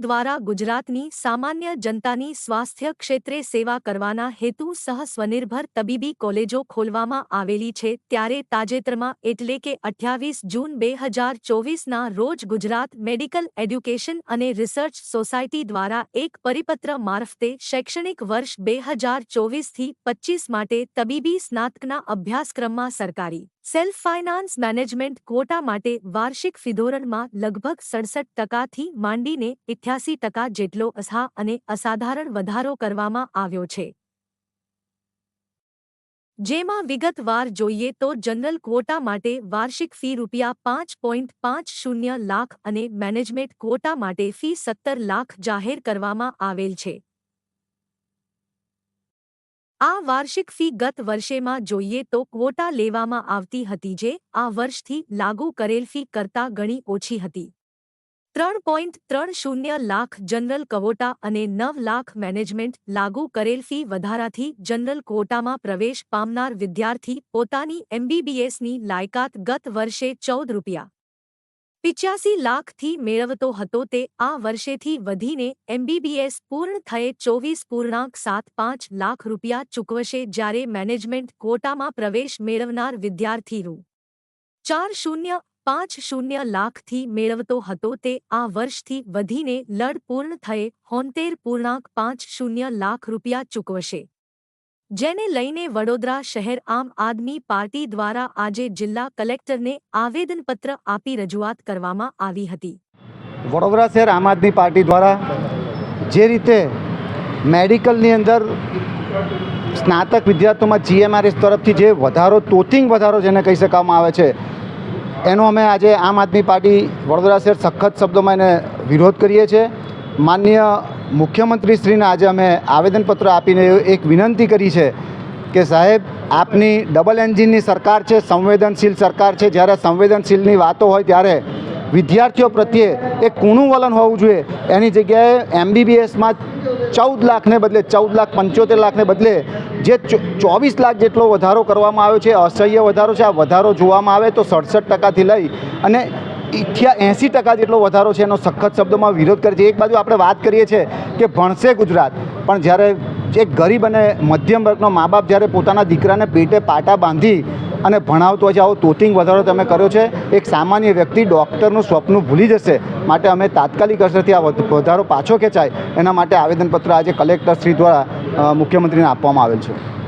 દ્વારા ગુજરાતની સામાન્ય જનતાની સ્વાસ્થ્ય ક્ષેત્રે સેવા કરવાના હેતુ સહ સ્વનિર્ભર તબીબી કોલેજો ખોલવામાં આવેલી છે ત્યારે તાજેતરમાં એટલે કે અઠ્યાવીસ જૂન બે હજાર ચોવીસના રોજ ગુજરાત મેડિકલ એડ્યુકેશન અને રિસર્ચ સોસાયટી દ્વારા એક પરિપત્ર મારફતે શૈક્ષણિક વર્ષ બે હજાર ચોવીસથી પચીસ માટે તબીબી સ્નાતકના અભ્યાસક્રમમાં સરકારી સેલ્ફ ફાઇનાન્સ મેનેજમેન્ટ ક્વોટા માટે વાર્ષિક ફિધોરણમાં લગભગ સડસઠ ટકાથી માંડીને ઇઠ્યાસી ટકા જેટલો અસહા અને અસાધારણ વધારો કરવામાં આવ્યો છે. જેમાં વિગતવાર જોઈએ તો જનરલ ક્વોટા માટે વાર્ષિક ફી રૂપિયા પાંચ પોઈન્ટ પાંચ શૂન્ય લાખ અને મેનેજમેન્ટ ક્વોટા માટે ફી સત્તર લાખ જાહેર કરવામાં આવેલ છે. આ વાર્ષિક ફી ગત વર્ષેમાં જોઈએ તો ક્વોટા લેવામાં આવતી હતી જે આ વર્ષથી લાગુ કરેલ ફી કરતાં ઘણી ઓછી હતી. ત્રણ પોઈન્ટ ત્રણ શૂન્ય લાખ જનરલ કવોટા અને નવ લાખ મેનેજમેન્ટ લાગુ કરેલ ફી વધારાથી જનરલ ક્વોટામાં પ્રવેશ પામનાર વિદ્યાર્થી પોતાની એમબીબીએસની લાયકાત ગત વર્ષે ચૌદ રૂપિયા પિચ્યાસી લાખથી મેળવતો હતો તે આ વર્ષેથી વધીને એમબીબીએસ પૂર્ણ થયે ચોવીસ પૂર્ણાંક સાત પાંચ લાખ રૂપિયા ચૂકવશે જ્યારે મેનેજમેન્ટ કોટામાં પ્રવેશ મેળવનાર વિદ્યાર્થી રૂ ચાર શૂન્ય પાંચ શૂન્ય લાખથી મેળવતો હતો તે આ વર્ષથી વધીને લડ પૂર્ણ થયે હોંતેર પૂર્ણાંક પાંચ શૂન્ય લાખ રૂપિયા ચૂકવશે. જેને લઈને વડોદરા શહેર આમ આદમી પાર્ટી દ્વારા આજે જિલ્લા કલેક્ટરને આવેદનપત્ર આપી રજૂઆત કરવામાં આવી હતી. વડોદરા શહેર આમ આદમી પાર્ટી દ્વારા જે રીતે મેડિકલની અંદર સ્નાતક વિદ્યાર્થીઓમાં જીએમઆરએસ તરફથી જે વધારો તોતિંગ વધારો જેને કહી શકવામાં આવે છે, એનો અમે આજે આમ આદમી પાર્ટી વડોદરા શહેર સખત શબ્દોમાં એને વિરોધ કરીએ છીએ. માનનીય મુખ્યમંત્રીશ્રીને આજે અમે આવેદનપત્ર આપીને એક વિનંતી કરી છે કે સાહેબ, આપની ડબલ એન્જિનની સરકાર છે, સંવેદનશીલ સરકાર છે. જ્યારે સંવેદનશીલની વાતો હોય ત્યારે વિદ્યાર્થીઓ પ્રત્યે એક કૂણું વલણ હોવું જોઈએ. એની જગ્યાએ એમબીબીએસમાં ચૌદ લાખને બદલે, ચૌદ લાખ પંચોતેર લાખને બદલે જે ચોવીસ લાખ જેટલો વધારો કરવામાં આવ્યો છે, અસહ્ય વધારો છે, આ વધારો જોવામાં આવે તો સડસઠ ટકાથી લઈ અને ઇઠ્યા એંસી ટકા જેટલો વધારો છે એનો સખત શબ્દોમાં વિરોધ કરે છે. એક બાજુ આપણે વાત કરીએ છીએ કે ભણશે ગુજરાત, પણ જ્યારે એક ગરીબ અને મધ્યમ વર્ગનો મા બાપ જ્યારે પોતાના દીકરાને પેટે પાટા બાંધી અને ભણાવતો છે, આવો તોતિંગ વધારો તમે કર્યો છે, એક સામાન્ય વ્યક્તિ ડૉક્ટરનું સ્વપ્ન ભૂલી જશે. માટે અમે તાત્કાલિક અસરથી આ વધ- વધારો પાછો ખેંચાય. એના માટે આવેદનપત્ર આજે કલેક્ટર શ્રી દ્વારા મુખ્યમંત્રીને આપવામાં આવેલ છે.